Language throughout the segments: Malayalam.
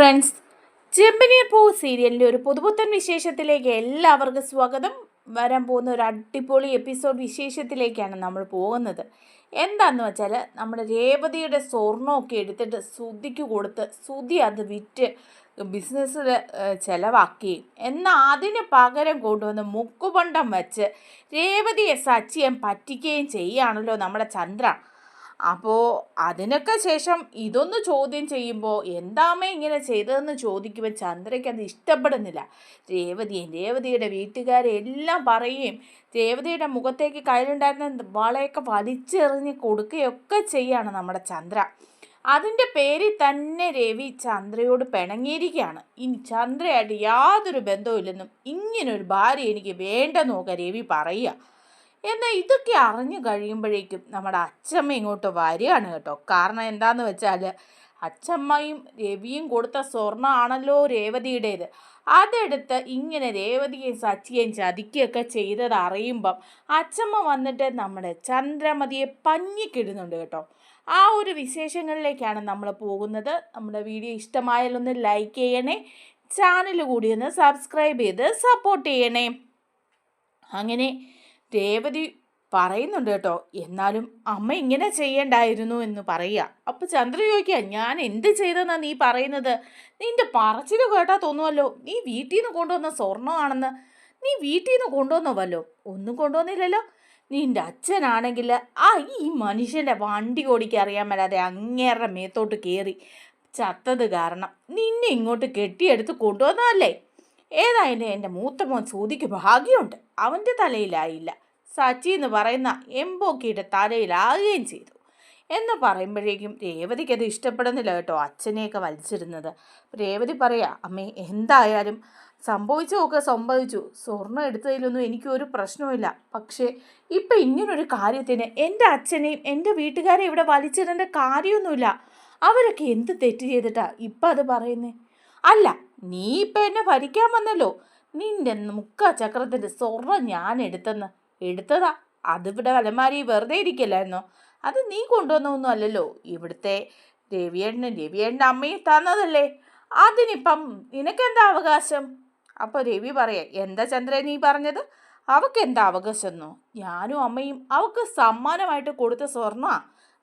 ഫ്രണ്ട്സ് ചെമ്പനീർ പൂ സീരിയലിന്റെ ഒരു പുതുപുത്തൻ വിശേഷത്തിലേക്ക് എല്ലാവർക്കും സ്വാഗതം. വരാൻ പോകുന്ന ഒരു അടിപൊളി എപ്പിസോഡ് വിശേഷത്തിലേക്കാണ് നമ്മൾ പോകുന്നത്. എന്താണെന്ന് വെച്ചാൽ നമ്മുടെ രേവതിയുടെ സ്വർണമൊക്കെ എടുത്തിട്ട് സുതിക്ക് കൊടുത്ത് സുതി അത് വിറ്റ് ബിസിനസ്സിൽ ചിലവാക്കി. എന്നാൽ അതിന് പകരം കൊണ്ടുവന്ന് മുക്കുപണ്ടം വെച്ച് രേവതിയെ സച്ചിയം പറ്റിക്കുകയും ചെയ്യുകയാണല്ലോ നമ്മുടെ ചന്ദ്ര. അപ്പോൾ അതിനൊക്കെ ശേഷം ഇതൊന്ന് ചോദ്യം ചെയ്യുമ്പോൾ എന്താമേ ഇങ്ങനെ ചെയ്തതെന്ന് ചോദിക്കുമ്പോൾ ചന്ദ്രയ്ക്ക് അത് ഇഷ്ടപ്പെടുന്നില്ല. രേവതിയും രേവതിയുടെ വീട്ടുകാരെല്ലാം പറയുകയും രേവതിയുടെ മുഖത്തേക്ക് കയ്യിലുണ്ടായിരുന്ന വളയൊക്കെ വലിച്ചെറിഞ്ഞ് കൊടുക്കുകയൊക്കെ ചെയ്യാണ് നമ്മുടെ ചന്ദ്ര. അതിന്റെ പേരിൽ തന്നെ രവി ചന്ദ്രയോട് പിണങ്ങിയിരിക്കുകയാണ്. ഇനി ചന്ദ്രയായിട്ട് യാതൊരു ബന്ധവുമില്ലെന്നും ഇങ്ങനൊരു ഭാര്യ എനിക്ക് വേണ്ടെന്നൊക്കെ രവി പറയുക. എന്നാൽ ഇതൊക്കെ അറിഞ്ഞു കഴിയുമ്പോഴേക്കും നമ്മുടെ അച്ചമ്മ ഇങ്ങോട്ട് വരികയാണ് കേട്ടോ. കാരണം എന്താന്ന് വെച്ചാൽ അച്ചമ്മയും രവിയും കൊടുത്ത സ്വർണമാണല്ലോ രേവതിയുടേത്. അതെടുത്ത് ഇങ്ങനെ രേവതിയെയും സച്ചിയെയും ചതിക്കുകയൊക്കെ ചെയ്തത് അറിയുമ്പം അച്ചമ്മ വന്നിട്ട് നമ്മുടെ ചന്ദ്രമതിയെ പഞ്ഞിക്കിടുന്നുണ്ട് കേട്ടോ. ആ ഒരു വിശേഷങ്ങളിലേക്കാണ് നമ്മൾ പോകുന്നത്. നമ്മുടെ വീഡിയോ ഇഷ്ടമായാലൊന്ന് ലൈക്ക് ചെയ്യണേ ചാനൽ കൂടി ഒന്ന് സബ്സ്ക്രൈബ് ചെയ്ത് സപ്പോർട്ട് ചെയ്യണേ. അങ്ങനെ രേവതി പറയുന്നുണ്ട് കേട്ടോ എന്നാലും അമ്മ ഇങ്ങനെ ചെയ്യണ്ടായിരുന്നു എന്ന് പറയുക. അപ്പോൾ ചന്ദ്ര ചോദിക്കുക ഞാൻ എന്ത് ചെയ്തെന്നാ നീ പറയുന്നത്? നിന്റെ പറച്ചിൽ കേട്ടാ തോന്നുമല്ലോ നീ വീട്ടിൽ നിന്ന് കൊണ്ടുവന്ന സ്വർണമാണെന്ന്. നീ വീട്ടിൽ നിന്ന് കൊണ്ടുവന്നവല്ലോ ഒന്നും കൊണ്ടുവന്നില്ലല്ലോ. നിന്റെ അച്ഛനാണെങ്കിൽ ആ ഈ മനുഷ്യന്റെ വണ്ടി ഓടിക്കാൻ അറിയാൻ മേലാതെ അങ്ങേറെ മേത്തോട്ട് കയറി ചത്തത് കാരണം നിന്നെ ഇങ്ങോട്ട് കെട്ടിയെടുത്ത് കൊണ്ടുവന്നതല്ലേ? ഏതായാലും എന്റെ മൂത്ത മോൻ സൂതിക്ക് ഭാഗ്യമുണ്ട്. അവന്റെ തലയിലായില്ല. സച്ചി എന്ന് പറയുന്ന എംബോക്കിയുടെ തലയിലാകുകയും ചെയ്തു. എന്ന് പറയുമ്പോഴേക്കും രേവതിക്ക് അത് ഇഷ്ടപ്പെടുന്നില്ല കേട്ടോ അച്ഛനെയൊക്കെ വലിച്ചിരുന്നത് രേവതി പറയാ അമ്മേ എന്തായാലും സംഭവിച്ചതൊക്കെ സംഭവിച്ചു. സ്വർണം എടുത്തതിലൊന്നും എനിക്കൊരു പ്രശ്നവുമില്ല. പക്ഷേ ഇപ്പം ഇങ്ങനൊരു കാര്യത്തിന് എന്റെ അച്ഛനെയും എന്റെ വീട്ടുകാരെ ഇവിടെ വലിച്ചിടേണ്ട കാര്യമൊന്നുമില്ല. അവരൊക്കെ എന്ത് തെറ്റ് ചെയ്തിട്ടാ ഇപ്പം അത് പറയുന്നേ? അല്ല നീ ഇപ്പം എന്നെ ഭരിക്കാൻ വന്നല്ലോ. നിന്റെ മുക്ക ചക്രത്തിന്റെ സ്വർണം ഞാൻ എടുത്തെന്ന്. എടുത്തതാ. അതിവിടെ അലമാരി വെറുതെ ഇരിക്കില്ലായിരുന്നോ അത് നീ കൊണ്ടുവന്നൊന്നും അല്ലല്ലോ. ഇവിടുത്തെ രവിയണ്ണൻ രവിയണ്ണൻ അമ്മയും തന്നതല്ലേ. അതിനിപ്പം നിനക്കെന്താ അവകാശം? അപ്പോൾ രവി പറയാ എന്താ ചന്ദ്ര നീ പറഞ്ഞത്? അവക്ക് എന്താ അവകാശം എന്നോ ഞാനും അമ്മയും അവക്ക് സമ്മാനമായിട്ട് കൊടുത്ത സ്വർണ.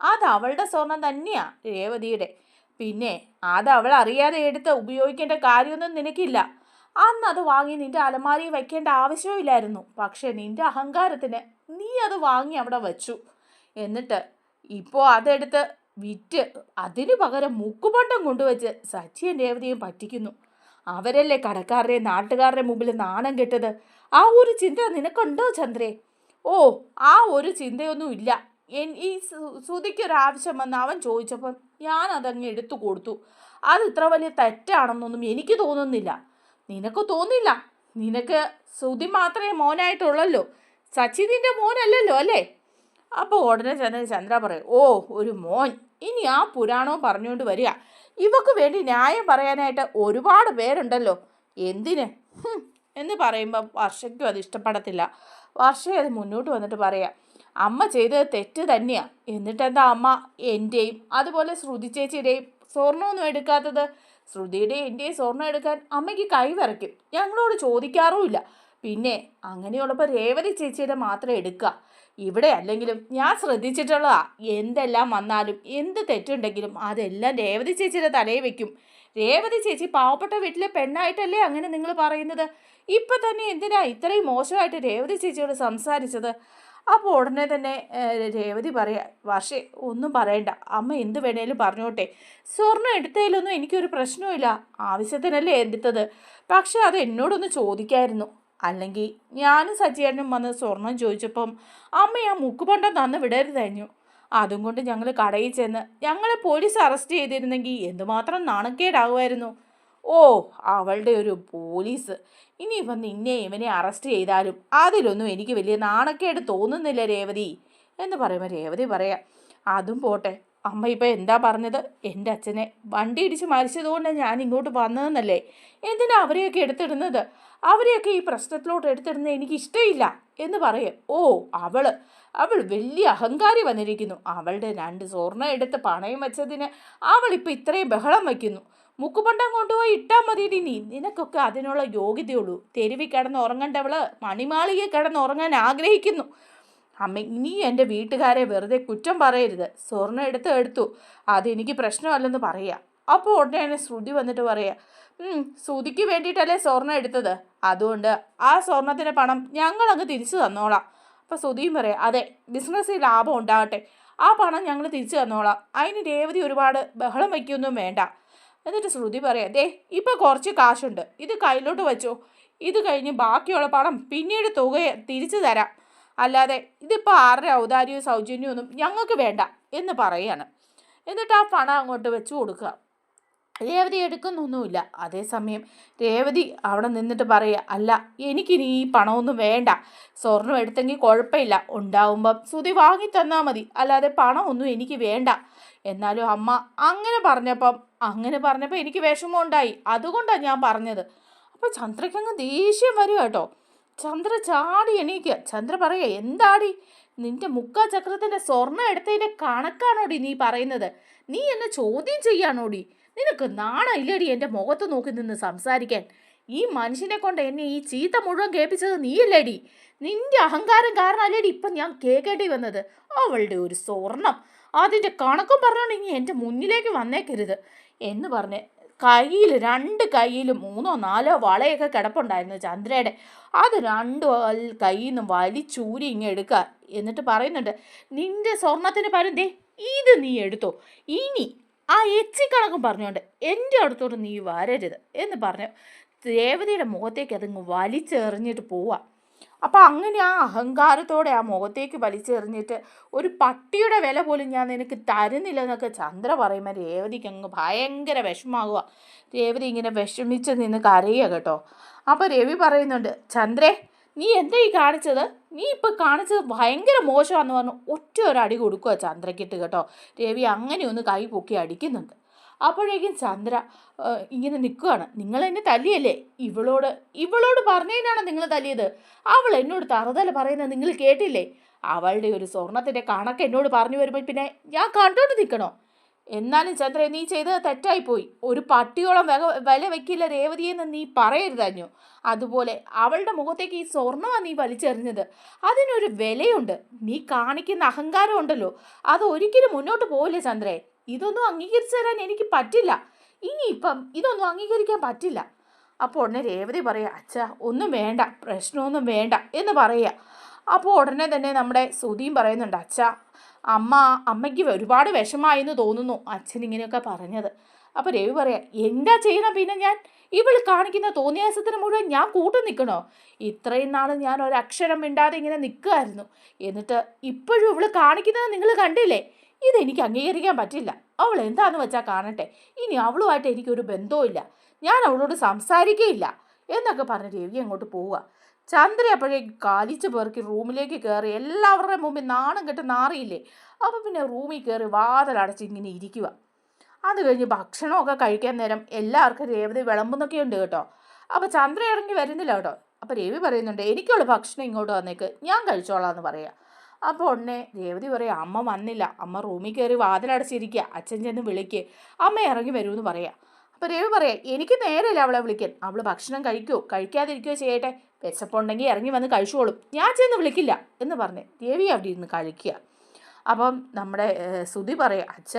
അത് അവളുടെ സ്വർണം തന്നെയാ രേവതിയുടെ. പിന്നെ അത് അവൾ അറിയാതെ എടുത്ത് ഉപയോഗിക്കേണ്ട കാര്യമൊന്നും നിനക്കില്ല. അന്ന് അത് വാങ്ങി നിന്റെ അലമാരിയിൽ വെക്കേണ്ട ആവശ്യമില്ലായിരുന്നു. പക്ഷെ നിന്റെ അഹങ്കാരത്തിന് നീ അത് വാങ്ങി അവിടെ വച്ചു. എന്നിട്ട് ഇപ്പോൾ അതെടുത്ത് വിറ്റ് അതിനു പകരം മുക്കുപണ്ടം കൊണ്ടുവച്ച് സച്ചിയും രേവതിയും പറ്റിക്കുന്നു. അവരല്ലേ കടക്കാരുടെയും നാട്ടുകാരുടെ മുമ്പിൽ നാണം കെട്ടത്? ആ ഒരു ചിന്ത നിനക്കുണ്ടോ ചന്ദ്രേ? ഓ ആ ഒരു ചിന്തയൊന്നും ഇല്ല ഈ ശ്രുതിക്കൊരാവശ്യം വന്ന് അവൻ ചോദിച്ചപ്പം ഞാൻ അതങ്ങ് എടുത്തു കൊടുത്തു. അത് ഇത്ര വലിയ തെറ്റാണെന്നൊന്നും എനിക്ക് തോന്നുന്നില്ല. നിനക്ക് തോന്നില്ല? നിനക്ക് ശ്രുതി മാത്രമേ മോനായിട്ടുള്ളല്ലോ? സച്ചിതിന്റെ മോനല്ലല്ലോ അല്ലേ? അപ്പോൾ ഉടനെ ചന്ദ്ര ചന്ദ്ര പറയും ഓ ഒരു മോൻ. ഇനി ആ പുരാണവും പറഞ്ഞുകൊണ്ട് വരിക. ഇവക്ക് വേണ്ടി ന്യായം പറയാനായിട്ട് ഒരുപാട് പേരുണ്ടല്ലോ. എന്തിന്? എന്ന് പറയുമ്പോൾ വർഷയ്ക്കും അത് ഇഷ്ടപ്പെടത്തില്ല. വർഷയെ അത് മുന്നോട്ട് വന്നിട്ട് പറയാം അമ്മ ചെയ്തത് തെറ്റ് തന്നെയാണ് എന്നിട്ടെന്താ അമ്മ എന്റെയും അതുപോലെ ശ്രുതി ചേച്ചിയുടെയും സ്വർണമൊന്നും എടുക്കാത്തത്? ശ്രുതിയുടെയും എന്റെയും സ്വർണം എടുക്കാൻ അമ്മയ്ക്ക് കൈ വിറയ്ക്കും. ഞങ്ങളോട് ചോദിക്കാറുമില്ല. പിന്നെ അങ്ങനെയുള്ളപ്പോൾ രേവതി ചേച്ചിയുടെ മാത്രം എടുക്കുക ഇവിടെ അല്ലെങ്കിലും ഞാൻ ശ്രദ്ധിച്ചിട്ടുള്ളതാ. എന്തെല്ലാം വന്നാലും എന്ത് തെറ്റുണ്ടെങ്കിലും അതെല്ലാം രേവതി ചേച്ചിയുടെ തലയിൽ വെക്കും. രേവതി ചേച്ചി പാവപ്പെട്ട വീട്ടിലെ പെണ്ണായിട്ടല്ലേ അങ്ങനെ നിങ്ങൾ പറയുന്നത്? ഇപ്പം തന്നെ എന്തിനാ ഇത്രയും മോശമായിട്ട് രേവതി ചേച്ചിയോട് സംസാരിച്ചത്? അപ്പോൾ ഉടനെ തന്നെ രേവതി പറയാ വർഷേ ഒന്നും പറയണ്ട. അമ്മ എന്ത് വേണേലും പറഞ്ഞോട്ടെ. സ്വർണം എടുത്തതിലൊന്നും എനിക്കൊരു പ്രശ്നവുമില്ല. ആവശ്യത്തിനല്ലേ എടുത്തത്. പക്ഷേ അത് എന്നോടൊന്ന് ചോദിക്കായിരുന്നു. അല്ലെങ്കിൽ ഞാനും സജ്ജീകരണം വന്ന് സ്വർണം ചോദിച്ചപ്പം അമ്മ ആ മുക്കുപണ്ടം തന്ന് വിടരുതായിരുന്നു അതും കൊണ്ട് ഞങ്ങൾ കടയിൽ ചെന്ന് ഞങ്ങളെ പോലീസ് അറസ്റ്റ് ചെയ്തിരുന്നെങ്കിൽ എന്തുമാത്രം നാണക്കേടാകുമായിരുന്നു. ഓ അവളുടെ ഒരു പോലീസ്. ഇനിയിപ്പം നിന്നെ ഇവനെ അറസ്റ്റ് ചെയ്താലും അതിലൊന്നും എനിക്ക് വലിയ നാണക്കേട് തോന്നുന്നില്ല രേവതി എന്ന് പറയുമ്പോൾ രേവതി പറയാം അതും പോട്ടെ. അമ്മ ഇപ്പം എന്താ പറഞ്ഞത്? എന്റെ അച്ഛനെ വണ്ടി ഇടിച്ച് മരിച്ചതുകൊണ്ടാണ് ഞാൻ ഇങ്ങോട്ട് വന്നതെന്നല്ലേ? എന്തിനാ അവരെയൊക്കെ എടുത്തിടുന്നത്? അവരെയൊക്കെ ഈ പ്രശ്നത്തിലോട്ട് എടുത്തിടുന്നത് എനിക്ക് ഇഷ്ടമില്ല എന്ന് പറയും. ഓ അവൾ അവൾ വലിയ അഹങ്കാരി വന്നിരിക്കുന്നു. അവളുടെ രണ്ട് സ്വർണം എടുത്ത് പണയം വെച്ചതിന് അവളിപ്പോൾ ഇത്രയും ബഹളം വയ്ക്കുന്നു. മുക്കുപണ്ടം കൊണ്ടുപോയി ഇട്ടാൽ മതിയടി നീ. നിനക്കൊക്കെ അതിനുള്ള യോഗ്യതയുള്ളൂ. തെരുവിൽ കിടന്ന് ഉറങ്ങേണ്ടവൾ മണിമാളിയെ കിടന്ന് ഉറങ്ങാൻ ആഗ്രഹിക്കുന്നു. അമ്മ ഇനി എന്റെ വീട്ടുകാരെ വെറുതെ കുറ്റം പറയരുത്. സ്വർണം എടുത്ത് എടുത്തു. അതെനിക്ക് പ്രശ്നമല്ലെന്ന് പറയാം. അപ്പോൾ ഉടനെ തന്നെ ശ്രുതി വന്നിട്ട് പറയാ "ഉം, ശ്രുതിക്ക് വേണ്ടിയിട്ടല്ലേ സ്വർണം എടുത്തത്? അതുകൊണ്ട് ആ സ്വർണത്തിന്റെ പണം ഞങ്ങളങ്ങ് തിരിച്ചു തന്നോളാം. അപ്പോൾ ശ്രുതിയും പറയാം അതെ ബിസിനസ്സിൽ ലാഭം ഉണ്ടാകട്ടെ. ആ പണം ഞങ്ങൾ തിരിച്ചു തന്നോളാം. അതിന് രേവതി ഒരുപാട് ബഹളം വയ്ക്കൊന്നും വേണ്ട. എന്നിട്ട് ശ്രുതി പറയാം ദേ ഇപ്പോൾ കുറച്ച് കാശുണ്ട്. ഇത് കയ്യിലോട്ട് വെച്ചോ. ഇത് കഴിഞ്ഞ് ബാക്കിയുള്ള പണം പിന്നീട് തുക തിരിച്ചു തരാം. അല്ലാതെ ഇതിപ്പോൾ ആരുടെ ഔദാര്യവും സൗജന്യവും ഒന്നും ഞങ്ങൾക്ക് വേണ്ട എന്ന് പറയാണ്. എന്നിട്ട് ആ പണം അങ്ങോട്ട് വെച്ച് കൊടുക്കുക. രേവതി എടുക്കുന്നൊന്നുമില്ല. അതേസമയം രേവതി അവിടെ നിന്നിട്ട് പറയുക അല്ല എനിക്കിനി ഈ പണമൊന്നും വേണ്ട. സ്വർണം എടുത്തെങ്കിൽ കുഴപ്പമില്ല. ഉണ്ടാവുമ്പം സുതി വാങ്ങി തന്നാൽ മതി. അല്ലാതെ പണമൊന്നും എനിക്ക് വേണ്ട. എന്നാലും അമ്മ അങ്ങനെ പറഞ്ഞപ്പം അങ്ങനെ പറഞ്ഞപ്പോൾ എനിക്ക് വിഷമം ഉണ്ടായി. അതുകൊണ്ടാണ് ഞാൻ പറഞ്ഞത്. അപ്പം ചന്ദ്രയ്ക്കങ്ങ് ദേഷ്യം വരും കേട്ടോ. ചന്ദ്ര ചാടി എണീക്കുക ചന്ദ്ര പറയുക എന്താടി? നിന്റെ മുക്കാ ചക്രത്തിന്റെ സ്വർണം എടുത്തതിന്റെ കണക്കാണോടി നീ പറയുന്നത്? നീ എന്നെ ചോദ്യം ചെയ്യാണോടി? നിനക്ക് നാണമില്ലടി എന്റെ മുഖത്ത് നോക്കി നിന്ന് സംസാരിക്കാൻ? ഈ മനുഷ്യനെ കൊണ്ട് എന്നെ ഈ ചീത്ത മുഴുവൻ കേൾപ്പിച്ചത് നീയല്ലേടി? നിന്റെ അഹങ്കാരം കാരണമല്ലേടി ഇപ്പം ഞാൻ കേൾക്കേണ്ടി വന്നത്? അവളുടെ ഒരു സ്വർണം. അതിന്റെ കണക്കും പറഞ്ഞുകൊണ്ട് ഇനി എന്റെ മുന്നിലേക്ക് വന്നേക്കരുത്. എന്ന് പറഞ്ഞ് കയ്യിൽ രണ്ട് കയ്യിൽ മൂന്നോ നാലോ വളയൊക്കെ കിടപ്പുണ്ടായിരുന്നു ചന്ദ്രയുടെ. അത് രണ്ടു കയ്യിൽ നിന്ന് വലിച്ചൂരി ഇങ്ങ് എടുക്കുക. എന്നിട്ട് പറയുന്നുണ്ട് നിന്റെ സ്വർണത്തിന് പരുന്തേ ഇത് നീ എടുത്തോ. ഇനി ആ എച്ചി കണക്കും പറഞ്ഞുകൊണ്ട് എന്റെ അടുത്തോട്ട് നീ വരരുത് എന്ന് പറഞ്ഞു രേവതിയുടെ മുഖത്തേക്ക് അതങ്ങ് വലിച്ചെറിഞ്ഞിട്ട് പോവാ. അപ്പം അങ്ങനെ ആ അഹങ്കാരത്തോടെ ആ മുഖത്തേക്ക് വലിച്ചെറിഞ്ഞിട്ട് ഒരു പട്ടിയുടെ വില പോലും ഞാൻ നിനക്ക് തരുന്നില്ല എന്നൊക്കെ ചന്ദ്ര പറയുമ്പോൾ രേവതിക്ക് അങ്ങ് ഭയങ്കര വിഷമാകുക രേവതി ഇങ്ങനെ വിഷമിച്ച് നിന്ന് കരയുക കേട്ടോ. അപ്പോൾ രവി പറയുന്നുണ്ട് ചന്ദ്രേ നീ എന്താ ഈ കാണിച്ചത്? നീ ഇപ്പം കാണിച്ചത് ഭയങ്കര മോശമാണെന്ന് പറഞ്ഞു. ഒറ്റ ഒരു അടി കൊടുക്കുക ചന്ദ്രക്കിട്ട് കേട്ടോ. രവി അങ്ങനെ ഒന്ന് കൈ പൊക്കി അടിക്കുന്നുണ്ട്. അപ്പോഴേക്കും ചന്ദ്ര ഇങ്ങനെ നിൽക്കുകയാണ് നിങ്ങൾ എന്നെ തല്ലിയല്ലേ? ഇവളോട് ഇവളോട് പറഞ്ഞതിനാണ് നിങ്ങൾ തല്ലിയത്? അവൾ എന്നോട് തറുതല പറയുന്നത് നിങ്ങൾ കേട്ടില്ലേ? അവളുടെ ഒരു സ്വർണത്തിന്റെ കണക്ക് എന്നോട് പറഞ്ഞു വരുമ്പോൾ പിന്നെ ഞാൻ കണ്ടോണ്ട് നിൽക്കണോ? എന്നാലും ചന്ദ്ര നീ ചെയ്തത് തെറ്റായിപ്പോയി. ഒരു പട്ടിയോളം വില വില വെക്കില്ല രേവതിയെന്ന് നീ പറയരുതഞ്ഞു അതുപോലെ അവളുടെ മുഖത്തേക്ക് ഈ സ്വർണമാണ് നീ വലിച്ചെറിഞ്ഞത്. അതിനൊരു വിലയുണ്ട്. നീ കാണിക്കുന്ന അഹങ്കാരം ഉണ്ടല്ലോ. അത് ഒരിക്കലും മുന്നോട്ട് പോവില്ല ചന്ദ്രേ. ഇതൊന്നും അംഗീകരിച്ചു തരാൻ എനിക്ക് പറ്റില്ല. ഇനിയിപ്പം ഇതൊന്നും അംഗീകരിക്കാൻ പറ്റില്ല. അപ്പോൾ ഉടനെ രേവതി പറയുക അച്ഛ ഒന്നും വേണ്ട. പ്രശ്നമൊന്നും വേണ്ട. എന്ന് പറയുക. അപ്പോൾ ഉടനെ തന്നെ നമ്മുടെ സുധീം പറയുന്നുണ്ട് അച്ഛ അമ്മ അമ്മയ്ക്ക് ഒരുപാട് വിഷമായി എന്ന് തോന്നുന്നു. അച്ഛൻ ഇങ്ങനെയൊക്കെ പറഞ്ഞത്. അപ്പോൾ രവി പറയാം എന്താ ചെയ്യണം പിന്നെ ഞാൻ? ഇവൾ കാണിക്കുന്ന തോന്നിയാസത്തിന് മുഴുവൻ ഞാൻ കൂട്ടു നിൽക്കണോ ഇത്രയും നാൾ ഞാൻ ഒരക്ഷരം മിണ്ടാതെ ഇങ്ങനെ നിൽക്കുമായിരുന്നു എന്നിട്ട് ഇപ്പോഴും ഇവൾ കാണിക്കുന്നത് നിങ്ങൾ കണ്ടില്ലേ? ഇതെനിക്ക് അംഗീകരിക്കാൻ പറ്റില്ല. അവൾ എന്താണെന്ന് വെച്ചാൽ കാണട്ടെ. ഇനി അവളുമായിട്ട് എനിക്കൊരു ബന്ധവുമില്ല. ഞാൻ അവളോട് സംസാരിക്കുകയില്ല എന്നൊക്കെ പറഞ്ഞ് രവി അങ്ങോട്ട് പോവുക. ചന്ദ്ര അപ്പോഴേക്ക് കാലിച്ച് പേർക്ക് റൂമിലേക്ക് കയറി എല്ലാവരുടെയും മുമ്പിൽ നാണം കെട്ട് നാറിയില്ലേ? അപ്പം പിന്നെ റൂമിൽ കയറി വാതിലടച്ച് ഇങ്ങനെ ഇരിക്കുക അത് കഴിഞ്ഞ് ഭക്ഷണമൊക്കെ കഴിക്കാൻ നേരം എല്ലാവർക്കും രേവതി വിളമ്പുന്നൊക്കെ ഉണ്ട് കേട്ടോ. അപ്പോൾ ചന്ദ്ര ഇറങ്ങി വരുന്നില്ല കേട്ടോ. അപ്പോൾ രേവി പറയുന്നുണ്ട് എനിക്കുള്ള ഭക്ഷണം ഇങ്ങോട്ട് വന്നേക്ക്. ഞാൻ കഴിച്ചോളാം എന്ന് പറയാം. അപ്പോൾ ഉടനെ രേവതി പറയാം അമ്മ വന്നില്ല. അമ്മ റൂമിൽ കയറി വാതിലടച്ചിരിക്കുക അച്ഛൻ ചെന്ന് വിളിക്ക്. അമ്മ ഇറങ്ങി വരുമെന്ന് പറയാം. അപ്പോൾ രവി പറയാം എനിക്ക് നേരമില്ല അവളെ വിളിക്കാൻ. അവൾ ഭക്ഷണം കഴിക്കുമോ കഴിക്കാതിരിക്കുകയോ ചെയ്യട്ടെ. വിശപ്പുണ്ടെങ്കിൽ ഇറങ്ങി വന്ന് കഴിച്ചോളും. ഞാൻ ചെന്ന് വിളിക്കില്ല. എന്ന് പറഞ്ഞ് രവി അവിടെ ഇരുന്ന് കഴിക്കുക. അപ്പം നമ്മുടെ ശ്രുതി പറയാം അച്ഛ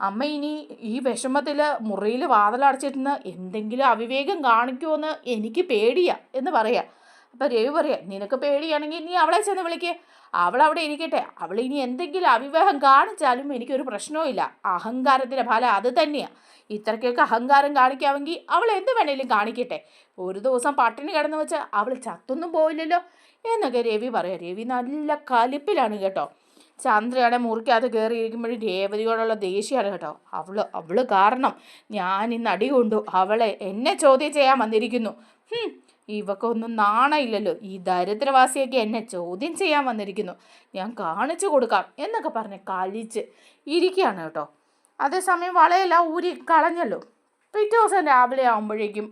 അമ്മ ഇനി ഈ വിഷമത്തിൽ മുറിയിൽ വാതിലടച്ചിരുന്ന് എന്തെങ്കിലും അവിവേകം കാണിക്കുമോ എന്ന് എനിക്ക് പേടിയാ. എന്ന് പറയാം അപ്പം രവി പറയാം നിനക്ക് പേടിയാണെങ്കിൽ നീ അവളെ ചെന്ന് വിളിക്ക്. അവൾ അവിടെ ഇരിക്കട്ടെ. അവൾ ഇനി എന്തെങ്കിലും അവിവാഹം കാണിച്ചാലും എനിക്കൊരു പ്രശ്നവുമില്ല അഹങ്കാരത്തിന്റെ ഫലം അത് തന്നെയാണ് ഇത്രയ്ക്കൊക്കെ അഹങ്കാരം കാണിക്കാമെങ്കിൽ അവൾ എന്ത് വേണേലും കാണിക്കട്ടെ. ഒരു ദിവസം പട്ടിണി കിടന്ന് വെച്ച് അവൾ ചത്തൊന്നും പോയില്ലല്ലോ എന്നൊക്കെ രവി പറയാം. രവി നല്ല കലിപ്പിലാണ് കേട്ടോ. ചന്ദ്രയുടെ മുറിക്കകത്ത് കയറിയിരിക്കുമ്പോഴും രേവതിയോടുള്ള ദേഷ്യമാണ് കേട്ടോ. അവൾ അവൾ കാരണം ഞാൻ ഇന്ന് അടി കൊണ്ടു. അവളെ എന്നെ ചോദ്യം ചെയ്യാൻ വന്നിരിക്കുന്നു. ഇവക്കൊന്നും നാണയില്ലല്ലോ. ഈ ദരിദ്രവാസിയൊക്കെ എന്നെ ചോദ്യം ചെയ്യാൻ വന്നിരിക്കുന്നു. ഞാൻ കാണിച്ചു കൊടുക്കാം എന്നൊക്കെ പറഞ്ഞ് കളിച്ച് ഇരിക്കുകയാണ് കേട്ടോ. അതേസമയം വളയെല്ലാം ഊരി കളഞ്ഞല്ലോ. പിറ്റേ ദിവസം രാവിലെ ആകുമ്പോഴേക്കും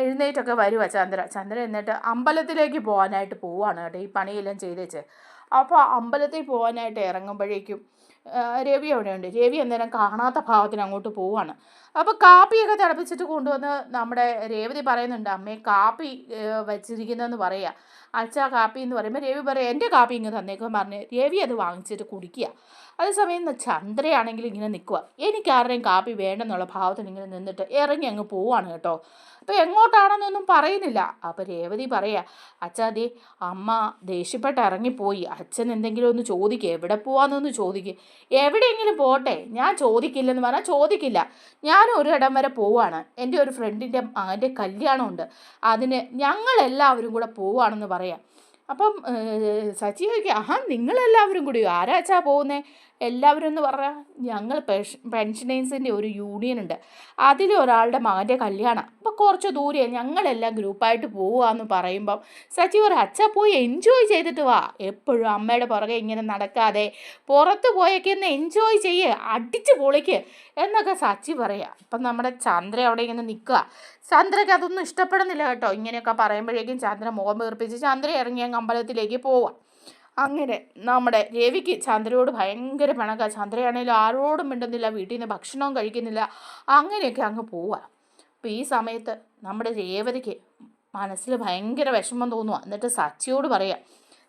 എഴുന്നേറ്റൊക്കെ വരുവാ ചന്ദ്ര. ചന്ദ്ര എന്നിട്ട് അമ്പലത്തിലേക്ക് പോകാനായിട്ട് പോവാണ് കേട്ടോ ഈ പണിയെല്ലാം ചെയ്തേച്ച്. അപ്പോൾ അമ്പലത്തിൽ പോകാനായിട്ട് ഇറങ്ങുമ്പോഴേക്കും രവി അവിടെയുണ്ട്. രവി അന്നേരം കാണാത്ത ഭാവത്തിന് അങ്ങോട്ട് പോവാണ്. അപ്പോൾ കാപ്പിയൊക്കെ തിളപ്പിച്ചിട്ട് കൊണ്ടുവന്ന് നമ്മുടെ രേവതി പറയുന്നുണ്ട് അമ്മേ കാപ്പി വച്ചിരിക്കുന്നതെന്ന് പറയുക അച്ഛാ കാപ്പി എന്ന് പറയുമ്പോൾ രവി പറയുക എന്റെ കാപ്പി ഇങ്ങ് തന്നേക്കും പറഞ്ഞ് രവി അത് വാങ്ങിച്ചിട്ട് കുടിക്കുക. അതേസമയം ചന്ദ്രയാണെങ്കിൽ ഇങ്ങനെ നിൽക്കുക എനിക്കാരുടെയും കാപ്പി വേണ്ടെന്നുള്ള ഭാവത്തിൽ ഇങ്ങനെ നിന്നിട്ട് ഇറങ്ങി അങ്ങ് പോവാണ് കേട്ടോ. അപ്പോൾ എങ്ങോട്ടാണെന്നൊന്നും പറയുന്നില്ല. അപ്പോൾ രേവതി പറയാ അച്ഛാ ദേ അമ്മ ദേഷ്യപ്പെട്ട് ഇറങ്ങിപ്പോയി. അച്ഛൻ എന്തെങ്കിലും ഒന്ന് ചോദിക്കുക എവിടെ പോവാന്നൊന്ന് ചോദിക്കുക എവിടെയെങ്കിലും പോട്ടെ. ഞാൻ ചോദിക്കില്ലെന്ന് പറഞ്ഞാൽ ചോദിക്കില്ല. ഞാൻ ഒരിടം വരെ പോവാണ്. എന്റെ ഒരു ഫ്രണ്ടിന്റെ മകന്റെ കല്യാണമുണ്ട്. അതിന് ഞങ്ങളെല്ലാവരും കൂടെ പോവാണെന്ന് പറയാം. അപ്പം സച്ചി ചോദിക്കുക ആഹാ നിങ്ങളെല്ലാവരും കൂടി. ആരാച്ചാ പോകുന്നേ എല്ലാവരും എന്ന് പറഞ്ഞാൽ ഞങ്ങൾ പെൻഷ പെൻഷനേഴ്സിന്റെ ഒരു യൂണിയൻ ഉണ്ട്. അതിൽ ഒരാളുടെ മകന്റെ കല്യാണം. അപ്പോൾ കുറച്ച് ദൂരെ ഞങ്ങളെല്ലാം ഗ്രൂപ്പായിട്ട് പോവാന്ന് പറയുമ്പം സച്ചി ഒരു അച്ഛ പോയി എൻജോയ് ചെയ്തിട്ട് വാ. എപ്പോഴും അമ്മയുടെ പുറകെ ഇങ്ങനെ നടക്കാതെ പുറത്ത് പോയൊക്കെ ഒന്ന് എൻജോയ് ചെയ്യ്. അടിച്ച് പൊളിക്ക്. എന്നൊക്കെ സച്ചി പറയാം. അപ്പം നമ്മുടെ ചന്ദ്ര അവിടെ ഇങ്ങനെ നിൽക്കുക. ചന്ദ്രയ്ക്ക് അതൊന്നും ഇഷ്ടപ്പെടുന്നില്ല കേട്ടോ. ഇങ്ങനെയൊക്കെ പറയുമ്പോഴേക്കും ചന്ദ്ര മുഖം വീർപ്പിച്ച് ചന്ദ്ര ഇറങ്ങിയ അമ്പലത്തിലേക്ക് പോവാം. അങ്ങനെ നമ്മുടെ രവിക്ക് ചന്ദ്രയോട് ഭയങ്കര പിണക്ക. ചന്ദ്രയാണെങ്കിലും ആരോടും മിണ്ടുന്നില്ല വീട്ടിൽ നിന്ന് ഭക്ഷണവും കഴിക്കുന്നില്ല. അങ്ങനെയൊക്കെ അങ്ങ് പോവാ. അപ്പോൾ ഈ സമയത്ത് നമ്മുടെ രേവതിക്ക് മനസ്സിൽ ഭയങ്കര വിഷമം തോന്നുക എന്നിട്ട് സച്ചിയോട് പറയാം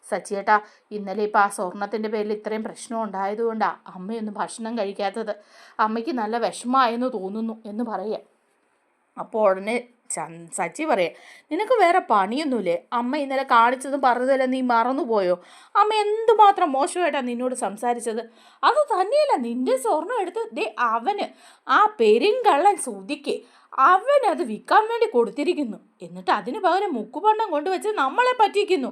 സച്ചിയേട്ടാ ഇന്നലെ ഇപ്പോൾ ആ സ്വർണത്തിന്റെ പേരിൽ ഇത്രയും പ്രശ്നം ഉണ്ടായതുകൊണ്ടാണ് അമ്മയൊന്നും ഭക്ഷണം കഴിക്കാത്തത്. അമ്മയ്ക്ക് നല്ല വിഷമമായെന്ന് തോന്നുന്നു എന്ന് പറയാം. അപ്പോൾ ഉടനെ സച്ചി പറയാം നിനക്ക് വേറെ പണിയൊന്നുമില്ലേ? അമ്മ ഇന്നലെ കാണിച്ചതും പറഞ്ഞതല്ല നീ മറന്നുപോയോ? അമ്മ എന്തുമാത്രം മോശമായിട്ടാണ് നിന്നോട് സംസാരിച്ചത്? അത് തന്നെയല്ല നിന്റെ സ്വർണം എടുത്ത് ദേ അവന് ആ പെരുങ്കള്ളൻ സുതിക്ക് അവനത് വിൽക്കാൻ വേണ്ടി കൊടുത്തിരിക്കുന്നു. എന്നിട്ട് അതിന് പകരം മുക്കുപണ്ണം കൊണ്ടുവച്ച് നമ്മളെ പറ്റിക്കുന്നു.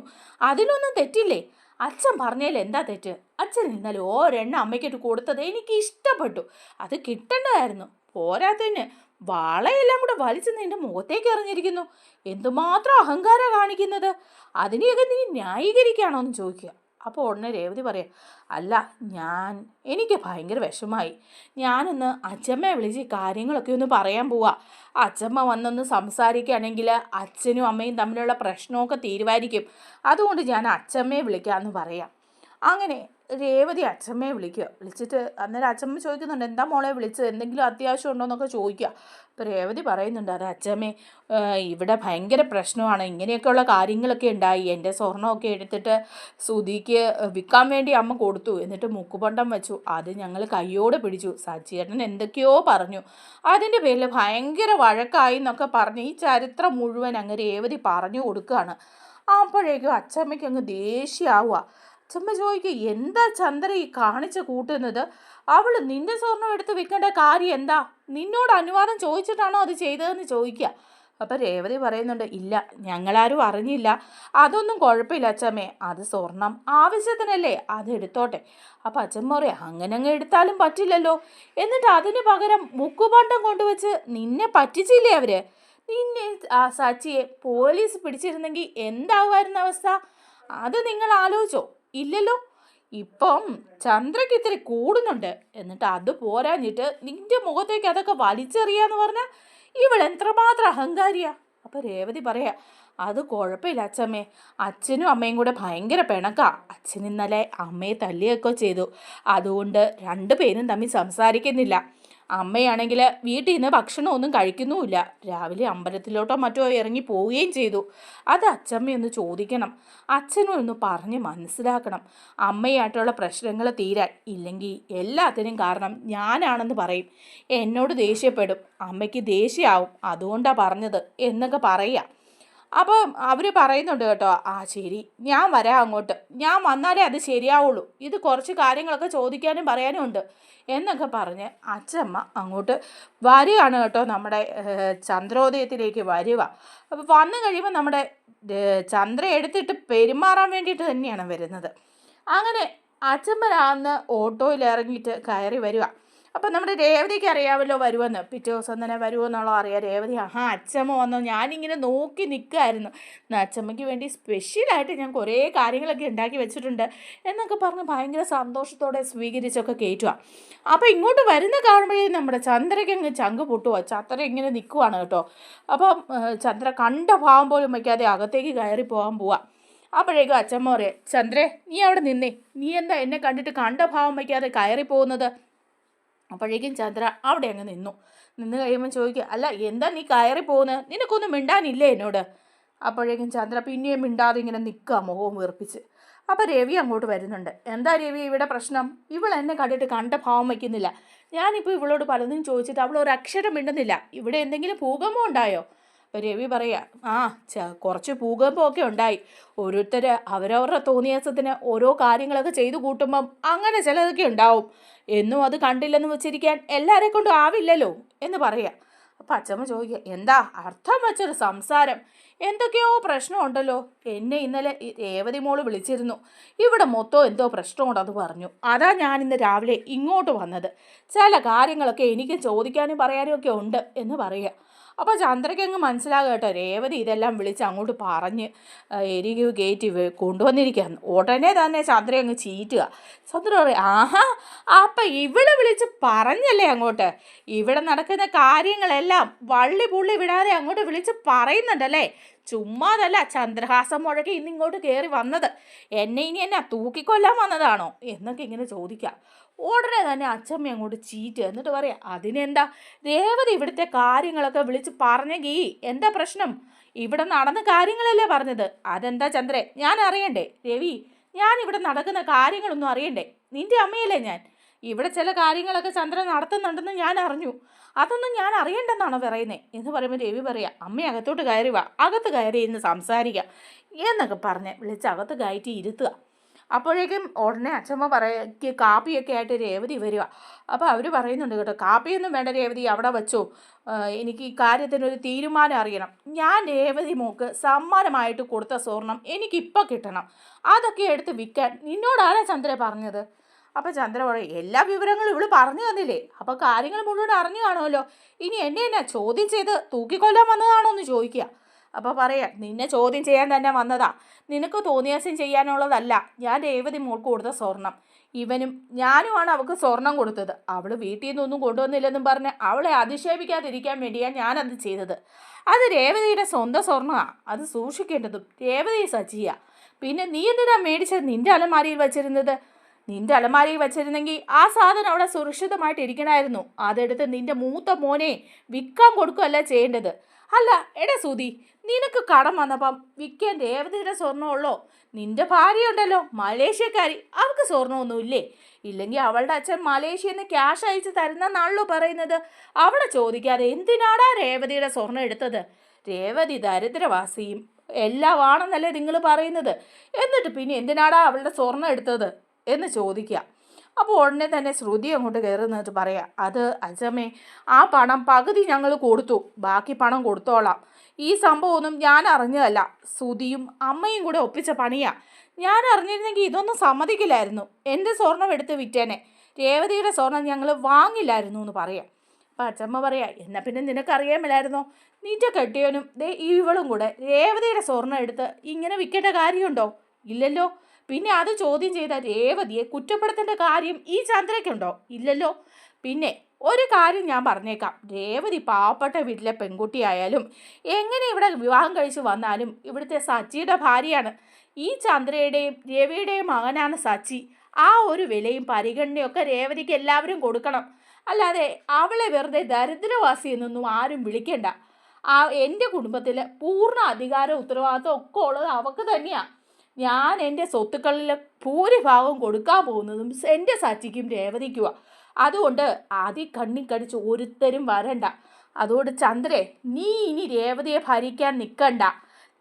അതിനൊന്നും തെറ്റില്ലേ? അച്ഛൻ പറഞ്ഞതിൽ എന്താ തെറ്റ്? അച്ഛൻ ഇന്നലെ ഒരെണ്ണം അമ്മയ്ക്കിട്ട് കൊടുത്തത് എനിക്ക് ഇഷ്ടപ്പെട്ടു അത് കിട്ടേണ്ടതായിരുന്നു. പോരാത്തതിന് വളയെല്ലാം കൂടെ വലിച്ചു നിന്റെ മുഖത്തേക്ക് എറിഞ്ഞിരിക്കുന്നു. എന്തുമാത്രം അഹങ്കാരം കാണിക്കുന്നത്? അതിനെയൊക്കെ നീ ന്യായീകരിക്കുകയാണോ എന്ന് ചോദിക്കുക. അപ്പോൾ ഉടനെ രേവതി പറയാം അല്ല ഞാൻ എനിക്ക് ഭയങ്കര വിഷമായി ഞാനൊന്ന് അച്ഛമ്മയെ വിളിച്ച് കാര്യങ്ങളൊക്കെ ഒന്ന് പറയാൻ പോവാ. അച്ഛമ്മ വന്നൊന്ന് സംസാരിക്കുകയാണെങ്കിൽ അച്ഛനും അമ്മയും തമ്മിലുള്ള പ്രശ്നമൊക്കെ തീരുമാനിക്കും. അതുകൊണ്ട് ഞാൻ അച്ഛമ്മയെ വിളിക്കാമെന്ന് പറയാം. അങ്ങനെ രേവതി അച്ഛമ്മയെ വിളിക്കുക. വിളിച്ചിട്ട് അന്നേരം അച്ഛമ്മ ചോദിക്കുന്നുണ്ട് എന്താ മോളെ വിളിച്ചത്? എന്തെങ്കിലും അത്യാവശ്യം ഉണ്ടോ എന്നൊക്കെ ചോദിക്കുക. അപ്പോൾ രേവതി പറയുന്നുണ്ട് അത് അച്ഛമ്മേ ഇവിടെ ഭയങ്കര പ്രശ്നമാണ്. ഇങ്ങനെയൊക്കെയുള്ള കാര്യങ്ങളൊക്കെ ഉണ്ടായി. എന്റെ സ്വർണമൊക്കെ എടുത്തിട്ട് സുധിക്ക് വിൽക്കാൻ വേണ്ടി അമ്മ കൊടുത്തു. എന്നിട്ട് മുക്കുപണ്ടം വെച്ചു. അത് ഞങ്ങൾ കയ്യോടെ പിടിച്ചു. സച്ചിയേട്ടൻ എന്തൊക്കെയോ പറഞ്ഞു. അതിന്റെ പേരിൽ ഭയങ്കര വഴക്കായി എന്നൊക്കെ പറഞ്ഞ് ഈ ചരിത്രം മുഴുവൻ അങ്ങ് രേവതി പറഞ്ഞു കൊടുക്കുകയാണ്. അപ്പോഴേക്കും അച്ഛമ്മയ്ക്ക് അങ്ങ് ദേഷ്യമാവുക അച്ചമ്മ ചോദിക്കും എന്താ ചന്ദ്ര ഈ കാണിച്ച് കൂട്ടുന്നത്? അവൾ നിന്റെ സ്വർണം എടുത്ത് വിൽക്കേണ്ട കാര്യം എന്താ? നിന്നോട് അനുവാദം ചോദിച്ചിട്ടാണോ അത് ചെയ്തതെന്ന് ചോദിക്കുക അപ്പം രേവതി പറയുന്നുണ്ട് ഇല്ല ഞങ്ങളാരും അറിഞ്ഞില്ല. അതൊന്നും കുഴപ്പമില്ല അച്ഛമ്മേ. അത് സ്വർണം ആവശ്യത്തിനല്ലേ? അത് എടുത്തോട്ടെ. അപ്പം അച്ഛമ്മ പറയും അങ്ങനെ അങ്ങ് എടുത്താലും പറ്റില്ലല്ലോ. എന്നിട്ട് അതിന് പകരം മുക്കുപണ്ടം കൊണ്ടുവച്ച് നിന്നെ പറ്റിച്ചില്ലേ അവർ? നിന്നെ ആ സച്ചിയെ പോലീസ് പിടിച്ചിരുന്നെങ്കിൽ എന്താകുമായിരുന്ന അവസ്ഥ? അത് നിങ്ങൾ ആലോചിച്ചോ. ഇല്ലല്ലോ. ഇപ്പം ചന്ദ്രയ്ക്ക് ഇത്തിരി കൂടുന്നുണ്ട്. എന്നിട്ട് അത് പോരാഞ്ഞിട്ട് നിന്റെ മുഖത്തേക്ക് അതൊക്കെ വലിച്ചെറിയാന്ന് പറഞ്ഞാൽ ഇവൾ എത്രമാത്രം അഹങ്കാരിയാ. അപ്പോൾ രേവതി പറയാ അത് കുഴപ്പമില്ല അച്ഛമ്മേ. അച്ഛനും അമ്മയും കൂടെ ഭയങ്കര പിണക്കാ. അച്ഛൻ ഇന്നലെ അമ്മയെ തല്ലിയൊക്കെ ചെയ്തു. അതുകൊണ്ട് രണ്ടു പേരും തമ്മിൽ സംസാരിക്കുന്നില്ല. അമ്മയാണെങ്കിൽ വീട്ടിൽ നിന്ന് ഭക്ഷണമൊന്നും കഴിക്കുന്നുമില്ല. രാവിലെ അമ്പലത്തിലോട്ടോ മറ്റോ ഇറങ്ങി പോവുകയും ചെയ്തു. അത് അച്ചമ്മയൊന്ന് ചോദിക്കണം. അച്ഛനൊന്ന് പറഞ്ഞ് മനസ്സിലാക്കണം. അമ്മയായിട്ടുള്ള പ്രശ്നങ്ങൾ തീരാൻ ഇല്ലെങ്കിൽ എല്ലാത്തിനും കാരണം ഞാനാണെന്ന് പറയും. എന്നോട് ദേഷ്യപ്പെടും. അമ്മയ്ക്ക് ദേഷ്യമാവും അതുകൊണ്ടാണ് പറഞ്ഞത്. എന്നൊക്കെ പറയുക അപ്പം അവർ പറയുന്നുണ്ട് കേട്ടോ ആ ശരി ഞാൻ വരാം അങ്ങോട്ട്. ഞാൻ വന്നാലേ അത് ശരിയാവുള്ളൂ. ഇത് കുറച്ച് കാര്യങ്ങളൊക്കെ ചോദിക്കാനും പറയാനും ഉണ്ട്. എന്നൊക്കെ പറഞ്ഞ് അച്ഛമ്മ അങ്ങോട്ട് വരികയാണ് കേട്ടോ നമ്മുടെ ചന്ദ്രോദയത്തിലേക്ക് വരിക. അപ്പോൾ വന്നു കഴിയുമ്പോൾ നമ്മുടെ ചന്ദ്ര എടുത്തിട്ട് പെരുമാറാൻ വേണ്ടിയിട്ട് തന്നെയാണ് വരുന്നത്. അങ്ങനെ അച്ഛമ്മ അന്ന് ഓട്ടോയിൽ ഇറങ്ങിയിട്ട് കയറി വരിക. അപ്പം നമ്മുടെ രേവതിക്ക് അറിയാമല്ലോ വരുമെന്ന് പിറ്റേ ദിവസം തന്നെ വരുമെന്നുള്ളത് അറിയാം. രേവതി ആഹാ അച്ഛമ്മ വന്നു. ഞാനിങ്ങനെ നോക്കി നിൽക്കുമായിരുന്നു അച്ഛമ്മയ്ക്ക് വേണ്ടി സ്പെഷ്യലായിട്ട് ഞാൻ കുറേ കാര്യങ്ങളൊക്കെ ഉണ്ടാക്കി വെച്ചിട്ടുണ്ട് എന്നൊക്കെ പറഞ്ഞ് ഭയങ്കര സന്തോഷത്തോടെ സ്വീകരിച്ചൊക്കെ കയറ്റുക അപ്പോൾ ഇങ്ങോട്ട് വരുന്ന കാണുമ്പോഴേ നമ്മുടെ ചന്ദ്രയ്ക്ക് അങ്ങ് ചങ്ക് പൊട്ടുക ചന്ദ്ര ഇങ്ങനെ നിൽക്കുവാണ് കേട്ടോ. അപ്പം ചന്ദ്ര കണ്ട ഭാവം പോലും വയ്ക്കാതെ അകത്തേക്ക് കയറി പോകാൻ പോവാം. അപ്പോഴേക്കും അച്ഛമ്മ പറയാം ചന്ദ്രേ നീ അവിടെ നിന്നേ. നീ എന്താ എന്നെ കണ്ടിട്ട് കണ്ട ഭാവം വയ്ക്കാതെ കയറി പോകുന്നത്? അപ്പോഴേക്കും ചന്ദ്ര അവിടെ അങ്ങ് നിന്നു. നിന്ന് കഴിയുമ്പോൾ ചോദിക്കുക അല്ല എന്താ നീ കയറി പോകുന്നത് നിനക്കൊന്നും മിണ്ടാനില്ലേ എന്നോട്? അപ്പോഴേക്കും ചന്ദ്ര പിന്നെയും മിണ്ടാതെ ഇങ്ങനെ നിൽക്കുക മുഖവും വീർപ്പിച്ച്. അപ്പോൾ രവി അങ്ങോട്ട് വരുന്നുണ്ട്. എന്താ രവി ഇവിടെ പ്രശ്നം? ഇവൾ എന്നെ കണ്ടിട്ട് കണ്ട ഭാവം വയ്ക്കുന്നില്ല. ഞാനിപ്പോൾ ഇവളോട് പലതും ചോദിച്ചിട്ട് അവൾ ഒരു അക്ഷരം മിണ്ടുന്നില്ല. ഇവിടെ എന്തെങ്കിലും ഭൂകമ്പം ഉണ്ടായോ? അപ്പോൾ രവി പറയുക ആ ച കുറച്ച് ഭൂകമ്പമൊക്കെ ഉണ്ടായി. ഓരോരുത്തർ അവരവരുടെ തോന്നിയാസത്തിന് ഓരോ കാര്യങ്ങളൊക്കെ ചെയ്തു കൂട്ടുമ്പം അങ്ങനെ ചിലതൊക്കെ ഉണ്ടാവും. എന്നും അത് കണ്ടില്ലെന്ന് വെച്ചിരിക്കാൻ എല്ലാവരെ കൊണ്ടും ആവില്ലല്ലോ എന്ന് പറയാം. അപ്പം അച്ചമ്മ ചോദിക്കുക എന്താ അർത്ഥം വെച്ചൊരു സംസാരം? എന്തൊക്കെയോ പ്രശ്നമുണ്ടല്ലോ. എന്നെ ഇന്നലെ രേവതി മോൾ വിളിച്ചിരുന്നു. ഇവിടെ മൊത്തം എന്തോ പ്രശ്നമുണ്ടെന്ന് പറഞ്ഞു. അതാ ഞാൻ ഇന്ന് രാവിലെ ഇങ്ങോട്ട് വന്നത്. ചില കാര്യങ്ങളൊക്കെ എനിക്ക് ചോദിക്കാനും പറയാനും ഒക്കെ ഉണ്ട് എന്ന് പറയുക അപ്പോൾ ചന്ദ്രയ്ക്ക് അങ്ങ് കേട്ടോ രേവതി ഇതെല്ലാം വിളിച്ച് അങ്ങോട്ട് പറഞ്ഞ് എരികു കയറ്റി കൊണ്ടുവന്നിരിക്കുകയാണ്. ഉടനെ തന്നെ ചന്ദ്ര അങ്ങ് ചീറ്റുക. ചന്ദ്ര പറയും ആഹാ അപ്പം ഇവിടെ വിളിച്ച് പറഞ്ഞല്ലേ അങ്ങോട്ട്? ഇവിടെ നടക്കുന്ന കാര്യങ്ങളെല്ലാം വള്ളി പുള്ളി വിടാതെ അങ്ങോട്ട് വിളിച്ച് പറയുന്നുണ്ടല്ലേ? ചുമ്മാതല്ല ചന്ദ്രഹാസം മുഴക്കി ഇന്ന് ഇങ്ങോട്ട് കയറി വന്നത്. എന്നെ ഇനി എന്നാ തൂക്കിക്കൊല്ലാൻ വന്നതാണോ? എന്നൊക്കെ ഇങ്ങനെ ചോദിക്കാം ഉടനെ തന്നെ അച്ചമ്മ അങ്ങോട്ട് ചീറ്റ് എന്നിട്ട് പറയാം അതിനെന്താ? രേവതി ഇവിടുത്തെ കാര്യങ്ങളൊക്കെ വിളിച്ച് പറഞ്ഞെങ്കി എന്താ പ്രശ്നം? ഇവിടെ നടന്ന കാര്യങ്ങളല്ലേ പറഞ്ഞത്. അതെന്താ ചന്ദ്രേ? ഞാൻ അറിയണ്ടേ. രവി ഞാൻ ഇവിടെ നടക്കുന്ന കാര്യങ്ങളൊന്നും അറിയണ്ടേ. നിന്റെ അമ്മയല്ലേ ഞാൻ? ഇവിടെ ചില കാര്യങ്ങളൊക്കെ ചന്ദ്രൻ നടത്തുന്നുണ്ടെന്ന് ഞാൻ അറിഞ്ഞു. അതൊന്നും ഞാൻ അറിയണ്ടെന്നാണോ പറയുന്നത് എന്ന് പറയുമ്പോൾ രവി പറയാ അമ്മ അകത്തോട്ട് കയറി വാ. അകത്ത് കയറി ഇരുന്ന് സംസാരിക്കാം. എന്നൊക്കെ പറഞ്ഞ് വിളിച്ച് അകത്ത് കയറ്റി ഇരുത്തുക. അപ്പോഴേക്കും ഉടനെ അച്ഛമ്മ പറയ കാപ്പിയൊക്കെ ആയിട്ട് രേവതി വരിക അപ്പോൾ അവർ പറയുന്നുണ്ട് കേട്ടോ കാപ്പിയൊന്നും വേണ്ട രേവതി അവിടെ വെച്ചോ. എനിക്ക് ഈ കാര്യത്തിനൊരു തീരുമാനം അറിയണം. ഞാൻ രേവതി മോക്ക് സമ്മാനമായിട്ട് കൊടുത്ത സ്വർണം എനിക്കിപ്പോൾ കിട്ടണം. അതൊക്കെ എടുത്ത് വിൽക്കാൻ നിന്നോടാണ് ചന്ദ്ര പറഞ്ഞത്? അപ്പോൾ ചന്ദ്ര പറയും എല്ലാ വിവരങ്ങളും ഇവൾ പറഞ്ഞു തന്നില്ലേ? അപ്പോൾ കാര്യങ്ങൾ മുഴുവൻ അറിഞ്ഞു കാണുമല്ലോ. ഇനി എന്നെ എന്നാ ചോദ്യം ചെയ്ത് തൂക്കിക്കൊല്ലാൻ വന്നതാണോ എന്ന് ചോദിക്കുക. അപ്പോൾ പറയാം നിന്നെ ചോദ്യം ചെയ്യാൻ തന്നെ വന്നതാ. നിനക്ക് തോന്നിയാസം ചെയ്യാനുള്ളതല്ല. ഞാൻ രേവതി മോൾക്ക് കൊടുത്ത സ്വർണം. ഇവനും ഞാനുമാണ് അവൾക്ക് സ്വർണം കൊടുത്തത്. അവൾ വീട്ടിൽ നിന്നൊന്നും കൊണ്ടുവന്നില്ലെന്നും പറഞ്ഞ് അവളെ അധിക്ഷേപിക്കാതിരിക്കാൻ വേണ്ടിയാണ് ഞാനത് ചെയ്തത്. അത് രേവതിയുടെ സ്വന്തം സ്വർണമാണ് അത് സൂക്ഷിക്കേണ്ടതും രേവതി സജിയ. പിന്നെ നീ എന്തിനാ മേടിച്ചത് നിന്റെ അലമാരിയിൽ വച്ചിരുന്നത്? നിന്റെ അലമാരിയിൽ വെച്ചിരുന്നെങ്കിൽ ആ സാധനം അവിടെ സുരക്ഷിതമായിട്ട് ഇരിക്കണമായിരുന്നു അതെടുത്ത് നിന്റെ മൂത്ത മോനെ വിൽക്കാൻ കൊടുക്കുകയല്ല ചെയ്യേണ്ടത്. അല്ല എടാ സുധി നിനക്ക് കടം വന്നപ്പം വിൽക്കാൻ രേവതിയുടെ സ്വർണമുള്ളോ നിന്റെ ഭാര്യ ഉണ്ടല്ലോ മലേഷ്യക്കാരി. അവർക്ക് സ്വർണമൊന്നുമില്ലേ? ഇല്ലെങ്കിൽ അവളുടെ അച്ഛൻ മലേഷ്യയിൽ നിന്ന് ക്യാഷ് അയച്ച് തരുന്നെന്നാണല്ലോ പറയുന്നത്. അവളെ ചോദിക്കാതെ എന്തിനാടാ രേവതിയുടെ സ്വർണം എടുത്തത്? രേവതി ദരിദ്രവാസിയും എല്ലാം ആണെന്നല്ലേ നിങ്ങൾ പറയുന്നത്. എന്നിട്ട് പിന്നെ എന്തിനാടാ അവളുടെ സ്വർണം എടുത്തത്? എന്ന് ചോദിക്കുക. അപ്പോൾ ഉടനെ തന്നെ ശ്രുതി അങ്ങോട്ട് കയറി നിന്നിട്ട് പറയാം അത് അജമേ ആ പണം പകുതി ഞങ്ങൾ കൊടുത്തു ബാക്കി പണം കൊടുത്തോളാം. ഈ സംഭവമൊന്നും ഞാൻ അറിഞ്ഞതല്ല. ശ്രുതിയും അമ്മയും കൂടെ ഒപ്പിച്ച പണിയാ. ഞാൻ അറിഞ്ഞിരുന്നെങ്കിൽ ഇതൊന്നും സമ്മതിക്കില്ലായിരുന്നു. എന്റെ സ്വർണം എടുത്ത് വിറ്റേനെ. രേവതിയുടെ സ്വർണം ഞങ്ങൾ വാങ്ങില്ലായിരുന്നു എന്ന് പറയാം. അപ്പം അച്ചമ്മ പറയാ എന്നാൽ പിന്നെ നിനക്കറിയാമില്ലായിരുന്നോ? നീറ്റ കെട്ടിയവനും ദേ ഇവളും കൂടെ രേവതിയുടെ സ്വർണം എടുത്ത് ഇങ്ങനെ വിൽക്കേണ്ട കാര്യമുണ്ടോ? ഇല്ലല്ലോ. പിന്നെ അത് ചോദ്യം ചെയ്ത രേവതിയെ കുറ്റപ്പെടുത്തേണ്ട കാര്യം ഈ ചന്ദ്രയ്ക്കുണ്ടോ? ഇല്ലല്ലോ. പിന്നെ ഒരു കാര്യം ഞാൻ പറഞ്ഞേക്കാം. രേവതി പാവപ്പെട്ട വീട്ടിലെ പെൺകുട്ടിയായാലും എങ്ങനെ ഇവിടെ വിവാഹം കഴിച്ച് വന്നാലും ഇവിടുത്തെ സച്ചിയുടെ ഭാര്യയാണ്. ഈ ചന്ദ്രയുടെയും രവിയുടെയും മകനാണ് സച്ചി. ആ ഒരു വിലയും പരിഗണനയൊക്കെ രേവതിക്ക് എല്ലാവരും കൊടുക്കണം. അല്ലാതെ അവളെ വെറുതെ ദരിദ്രവാസി എന്നൊന്നും ആരും വിളിക്കേണ്ട. ആ എന്റെ കുടുംബത്തിൽ പൂർണ അധികാര ഉത്തരവാദിത്വം ഒക്കെ ഉള്ളത് അവൾക്ക് തന്നെയാണ് ഞാൻ എന്റെ സ്വത്തുക്കളിൽ ഭൂരിഭാഗം കൊടുക്കാൻ പോകുന്നതും എന്റെ സച്ചിക്കും രേവതിക്കുവാ. അതുകൊണ്ട് ആദ്യ കണ്ണി കടിച്ച് ഒരുത്തരും വരണ്ട. അതുകൊണ്ട് ചന്ദ്രേ നീ ഇനി രേവതിയെ ഭരിക്കാൻ നിൽക്കണ്ട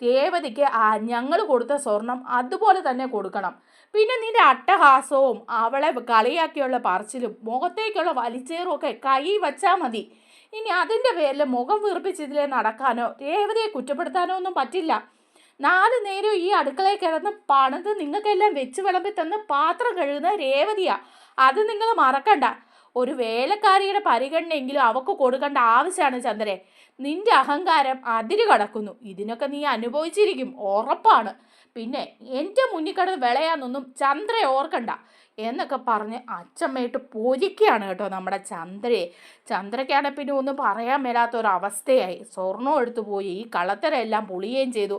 രേവതിക്ക് ആ ഞങ്ങൾ കൊടുത്ത സ്വർണം അതുപോലെ തന്നെ കൊടുക്കണം. പിന്നെ നിന്റെ അട്ടഹാസവും അവളെ കളിയാക്കിയുള്ള പറച്ചിലും മുഖത്തേക്കുള്ള വലിച്ചേറും ഒക്കെ കൈ വച്ചാൽ മതി. ഇനി അതിന്റെ പേരിൽ മുഖം വീർപ്പിച്ചതിലെ നടക്കാനോ രേവതിയെ കുറ്റപ്പെടുത്താനോ ഒന്നും പറ്റില്ല. നാല് നേരം ഈ അടുക്കളയിൽ കിടന്ന് പണിത് നിങ്ങൾക്കെല്ലാം വെച്ച് വിളമ്പി തന്ന് പാത്രം കഴുകുന്ന രേവതിയാ. അത് നിങ്ങൾ മറക്കണ്ട. ഒരു വേലക്കാരിയുടെ പരിഗണനയെങ്കിലും അവക്ക് കൊടുക്കേണ്ട ആവശ്യമാണ് ചന്ദ്രേ നിന്റെ അഹങ്കാരം അതിര് കടക്കുന്നു. ഇതിനൊക്കെ നീ അനുഭവിച്ചിരിക്കും. ഉറപ്പാണ്. പിന്നെ എന്റെ മുന്നിൽ കിടന്ന് വിളയാന്നൊന്നും ചന്ദ്ര ഓർക്കണ്ട. എന്നൊക്കെ പറഞ്ഞ് അച്ചമ്മയിട്ട് പൊരിക്കുകയാണ് കേട്ടോ നമ്മുടെ ചന്ദ്രയെ. ചന്ദ്രയ്ക്കാണ് പിന്നെ ഒന്നും പറയാൻ മേലാത്തൊരവസ്ഥയായി. ഒരു അവസ്ഥയായി സ്വർണം എടുത്തു പോയി ഈ കള്ളത്തരെല്ലാം പൊളിയുകയും ചെയ്തു.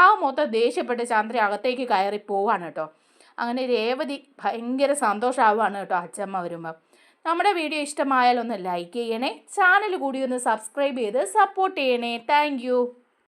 ആ മൊത്തം ദേഷ്യപ്പെട്ട് ചന്ദ്ര അകത്തേക്ക് കയറി പോവാണ് കേട്ടോ. അങ്ങനെ രേവതി ഭയങ്കര സന്തോഷമാവുകയാണ് കേട്ടോ അച്ചമ്മ വരുമ്പോൾ നമ്മുടെ വീഡിയോ ഇഷ്ടമായാലൊന്ന് ലൈക്ക് ചെയ്യണേ. ചാനൽ കൂടി ഒന്ന് സബ്സ്ക്രൈബ് ചെയ്ത് സപ്പോർട്ട് ചെയ്യണേ. താങ്ക്